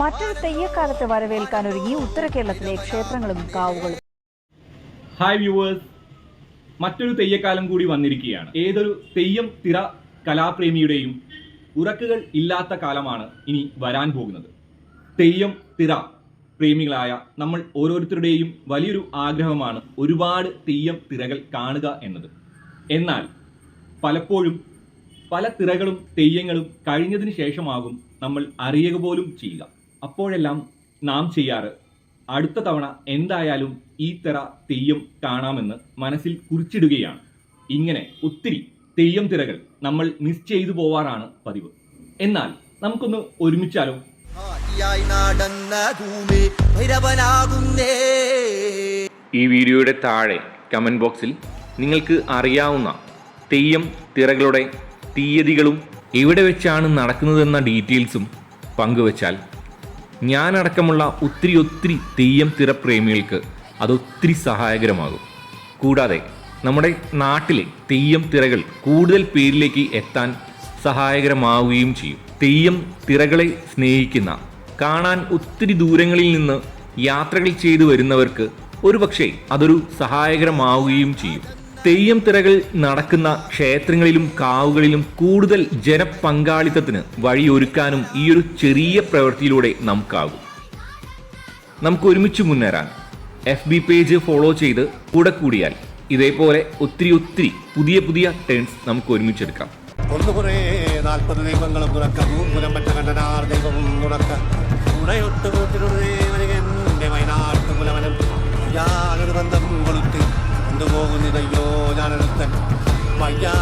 മറ്റൊരു തെയ്യക്കാലത്ത് വരവേൽക്കാൻ ഒരുങ്ങി ഉത്തര കേരളത്തിലെ ക്ഷേത്രങ്ങളും കാവുകളും. ഹായ് വ്യൂവേഴ്സ് മറ്റൊരു തെയ്യക്കാലം കൂടി വന്നിരിക്കുകയാണ്. ഏതൊരു തെയ്യം തിര കലാപ്രേമിയുടെയും ഉറക്കുകൾ ഇല്ലാത്ത കാലമാണ് ഇനി വരാൻ പോകുന്നത്. തെയ്യം തിര പ്രേമികളായ നമ്മൾ ഓരോരുത്തരുടെയും വലിയൊരു ആഗ്രഹമാണ് ഒരുപാട് തെയ്യം തിരകൾ കാണുക എന്നത്. എന്നാൽ പലപ്പോഴും പല തിറകളും തെയ്യങ്ങളും കഴിഞ്ഞതിന് ശേഷമാകും നമ്മൾ അറിയുക പോലും ചെയ്യുക. അപ്പോഴെല്ലാം നാം ചെയ്യാറ്. അടുത്ത തവണ എന്തായാലും ഈ തിറ തെയ്യം കാണാമെന്ന് മനസ്സിൽ കുറിച്ചിടുകയാണ്. ഇങ്ങനെ ഒത്തിരി തെയ്യം തിരകൾ നമ്മൾ മിസ് ചെയ്തു പോവാറാണ് പതിവ്. എന്നാൽ നമുക്കൊന്ന് ഒരുമിച്ചാലോ? ആദിയായി നടന്ന ഭൂമി ഭൈരവനാകുന്നേ. ഈ വീഡിയോയുടെ താഴെ കമന്റ് ബോക്സിൽ നിങ്ങൾക്ക് അറിയാവുന്ന തെയ്യം തിറകളുടെ തീയതികളും എവിടെ വെച്ചാണ് നടക്കുന്നതെന്ന ഡീറ്റെയിൽസും പങ്കുവച്ചാൽ ഞാനടക്കമുള്ള ഒത്തിരി ഒത്തിരി തെയ്യം തിരപ്രേമികൾക്ക് അതൊത്തിരി സഹായകരമാകും. കൂടാതെ നമ്മുടെ നാട്ടിലെ തെയ്യം തിറകൾ കൂടുതൽ പേരിലേക്ക് എത്താൻ സഹായകരമാവുകയും ചെയ്യും. തെയ്യം തിറകളെ സ്നേഹിക്കുന്ന കാണാൻ ഒത്തിരി ദൂരങ്ങളിൽ നിന്ന് യാത്രകൾ ചെയ്തു വരുന്നവർക്ക് ഒരുപക്ഷെ അതൊരു സഹായകരമാവുകയും ചെയ്യും. തെയ്യം തിരകൾ നടക്കുന്ന ക്ഷേത്രങ്ങളിലും കാവുകളിലും കൂടുതൽ ജനപങ്കാളിത്തത്തിന് വഴിയൊരുക്കാനും ഈ ഒരു ചെറിയ പ്രവൃത്തിയിലൂടെ നമുക്കാകും. നമുക്ക് ഒരുമിച്ച് മുന്നേറാൻ. എഫ് ബി പേജ് ഫോളോ ചെയ്ത് കൂടെ കൂടിയാൽ ഇതേപോലെ ഒത്തിരി ഒത്തിരി പുതിയ പുതിയ ടേൺസ് നമുക്ക് ഒരുമിച്ചെടുക്കാം. ഒന്ന് കുറേ നാൽപ്പത് ദൈവങ്ങളും കണ്ടനാർ ദൈവവും കൊണ്ടുപോകുന്നിതയ്യോ ഞാനൊരുത്തൻ വയ്യാ.